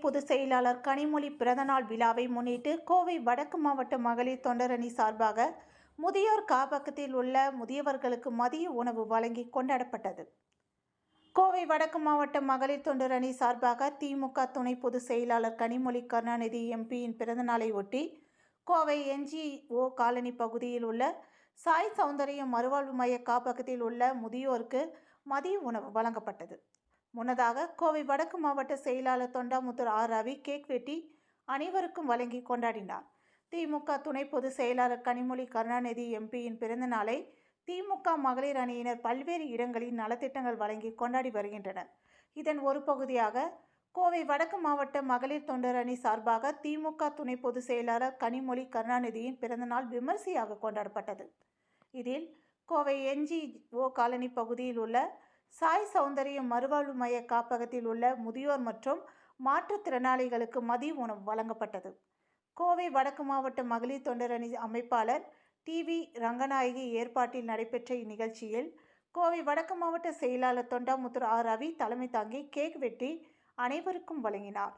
பொதுச் செயலாளர் கனிமொழி பிறந்தநாள் விழாவை முன்னிட்டு கோவை வடக்கு மாவட்ட மகளிர் தொண்டரணி சார்பாக முதியோர் காப்பகத்தில் உள்ள முதியவர்களுக்கு மதிய உணவு வழங்கி கொண்டாடப்பட்டது. கோவை வடக்கு மாவட்ட மகளிர் தொண்டரணி சார்பாக திமுக துணை பொதுச் செயலாளர் கனிமொழி கருணாநிதி எம்பியின் பிறந்தநாளை ஒட்டி கோவை என்ஜிஓ காலனி பகுதியில் உள்ள சாய் சௌந்தரியம் மறுவாழ்வு மைய காப்பகத்தில் உள்ள முதியோருக்கு மதிய உணவு வழங்கப்பட்டது. முன்னதாக கோவை வடக்கு மாவட்ட செயலாளர் தொண்டாமுத்தூர் ஆர் ரவி கேக் வெட்டி அனைவருக்கும் வழங்கி கொண்டாடினார். திமுக துணை பொதுச் செயலாளர் கனிமொழி கருணாநிதி எம்பியின் பிறந்த நாளை திமுக மகளிர் அணியினர் பல்வேறு இடங்களில் நலத்திட்டங்கள் வழங்கி கொண்டாடி வருகின்றனர். இதன் ஒரு பகுதியாக கோவை வடக்கு மாவட்ட மகளிர் தொண்டர் அணி சார்பாக திமுக துணை பொதுச் செயலாளர் கனிமொழி கருணாநிதியின் பிறந்தநாள் விமர்சையாக கொண்டாடப்பட்டது. இதில் கோவை என்ஜிஓ காலனி பகுதியில் உள்ள சாய் சௌந்தரியம் மறுவாழ்வு மைய காப்பகத்தில் உள்ள முதியோர் மற்றும் மாற்றுத்திறனாளிகளுக்கு மதிய உணவு வழங்கப்பட்டது. கோவை வடக்கு மாவட்ட மகளிர் தொண்டரணி அமைப்பாளர் டிவி ரங்கநாயகி ஏற்பாட்டில் நடைபெற்ற இந்நிகழ்ச்சியில் கோவை வடக்கு மாவட்ட செயலாளர் தொண்டாமுத்தூர் ஆர். ரவி தலைமை தாங்கி கேக் வெட்டி அனைவருக்கும் வழங்கினார்.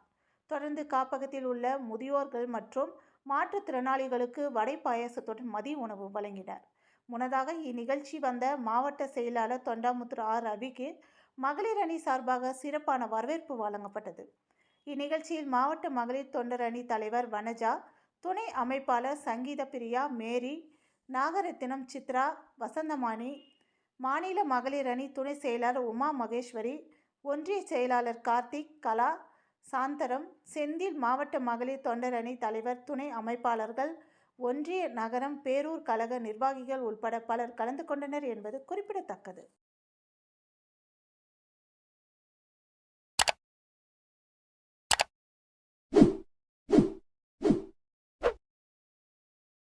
தொடர்ந்து காப்பகத்தில் உள்ள முதியோர்கள் மற்றும் மாற்றுத்திறனாளிகளுக்கு வடை பாயாசத்துடன் மதிய உணவு வழங்கினர். முன்னதாக இந்நிகழ்ச்சி வந்த மாவட்ட செயலாளர் தொண்டாமுத்தூர் ஆர். ரவிக்கு மகளிர் அணி சார்பாக சிறப்பான வரவேற்பு வழங்கப்பட்டது. இந்நிகழ்ச்சியில் மாவட்ட மகளிர் தொண்டர் அணி தலைவர் வனஜா துணை அமைப்பாளர் சங்கீத பிரியா மேரி நாகரத்தினம் சித்ரா வசந்தமாணி மாநில மகளிர் அணி துணை செயலாளர் உமா மகேஸ்வரி ஒன்றிய செயலாளர் கார்த்திக் கலா சாந்தரம் செந்தில் மாவட்ட மகளிர் தொண்டர் அணி தலைவர் துணை அமைப்பாளர்கள் ஒன்றிய நகரம் பேரூர் கழக நிர்வாகிகள் உள்பட பலர் கலந்து கொண்டனர் என்பது குறிப்பிடத்தக்கது.